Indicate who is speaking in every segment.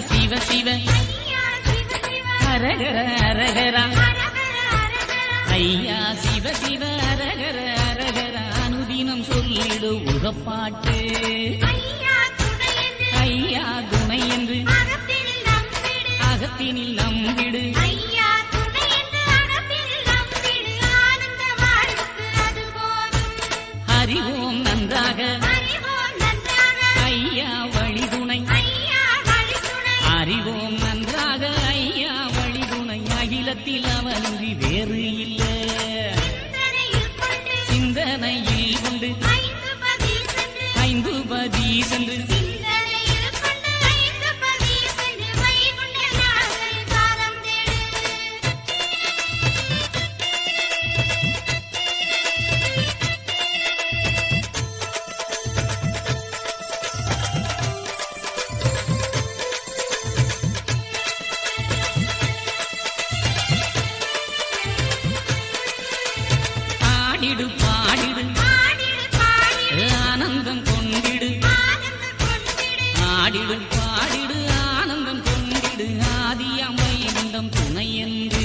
Speaker 1: சிவ சிவ. அரகர அரகரா ஐயா சிவ சிவ அரகர அரகர அனுதினம் சொல்லிடு உகப்பாட்டு. ஐயா துணை என்று. அகத்தினில் நம்பிடு அறிவோ அறிவோம் நன்றாக ஐயா வழிதுணை அகிலத்தில் அவன்றி வேறு இல்லை. சிந்தனையில் கொண்டு ஐந்து பதி சென்று பாடிடு பாடிடு. ஆனந்தம் கொண்டிடு. ஆடிடு பாடிடு ஆனந்தம் கொண்டிடு. ஆதியாம் வைகுண்டம் துணை என்று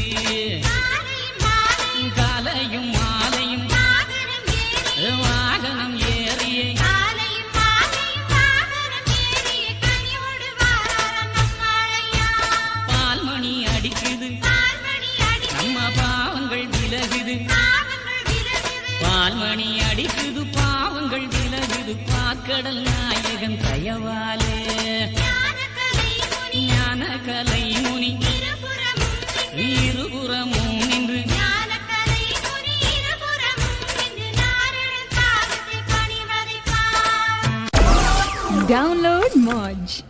Speaker 1: பால்மணி அடிக்குது பாவங்கள் விலகுது பாக்கடல் நாயகன் தயவாலே ஞான கலை முனி இருபுறமும் நின்று Download Modge.